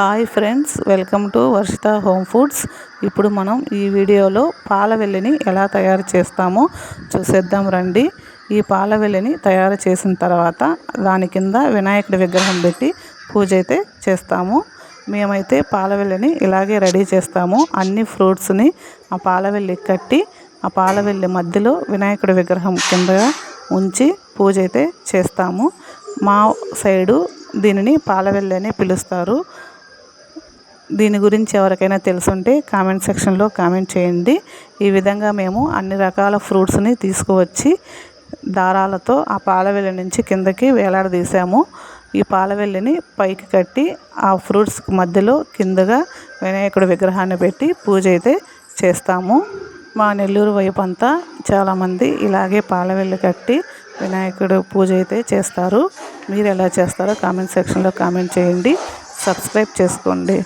Hi friends welcome to Varshitha Home Foods. ఇప్పుడు మనం ఈ వీడియోలో పాల వెల్లిని ఎలా తయారు చేస్తామో చూసేద్దాం రండి. ఈ పాల వెల్లిని తయారు చేసిన తర్వాత దాని కింద వినాయకుడి విగ్రహం పెట్టి పూజ అయితే చేస్తాము. మేమైతే పాల వెల్లిని ఇలాగే రెడీ చేస్తాము. అన్ని ఫ్రూట్స్ని ఆ పాల వెల్లి కట్టి ఆ పాల వెల్లి మధ్యలో వినాయకుడి విగ్రహం కిందగా ఉంచి పూజ అయితే చేస్తాము. మా సైడు దీనిని పాలవెల్లి అని పిలుస్తారు. దీని గురించి ఎవరికైనా తెలుసుంటే కామెంట్ సెక్షన్లో కామెంట్ చేయండి. ఈ విధంగా మేము అన్ని రకాల ఫ్రూట్స్ని తీసుకువచ్చి దారాలతో ఆ పాలవెల్లి నుంచి కిందకి వేలాడదీసాము. ఈ పాలవెల్లిని పైకి కట్టి ఆ ఫ్రూట్స్ మధ్యలో కిందగా వినాయకుడి విగ్రహాన్ని పెట్టి పూజ అయితే చేస్తాము. మా నెల్లూరు వైపు అంతా చాలామంది ఇలాగే పాలవెల్లి కట్టి వినాయకుడు పూజ అయితే చేస్తారు. మీరు ఎలా చేస్తారో కామెంట్ సెక్షన్లో కామెంట్ చేయండి. సబ్స్క్రైబ్ చేసుకోండి.